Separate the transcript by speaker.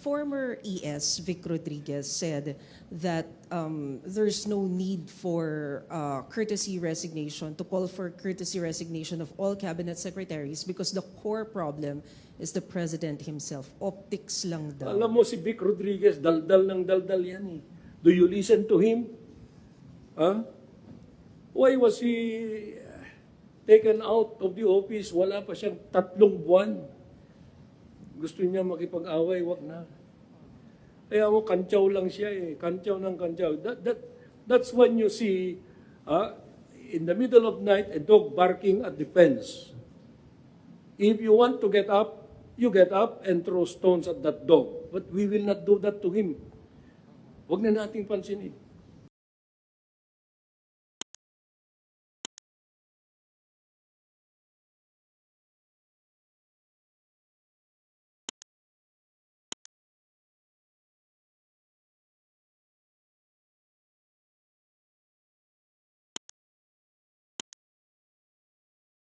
Speaker 1: former ES Vic Rodriguez said that um, there's no need for uh, courtesy resignation to call for courtesy resignation of all cabinet secretaries because the core problem is the president himself. Optics lang daw.
Speaker 2: Alam mo si Vic Rodriguez, daldal ng daldal yan eh. Do you listen to him? Huh? Why was he taken out of the office? Wala pa siyang tatlong buwan. Gusto niya makipag-away, wag na. Kaya mo, kantsaw lang siya eh. Kantsaw ng kantsaw. That, that, that's when you see, ah, in the middle of night, a dog barking at the fence. If you want to get up, you get up and throw stones at that dog. But we will not do that to him. Huwag na nating pansinin.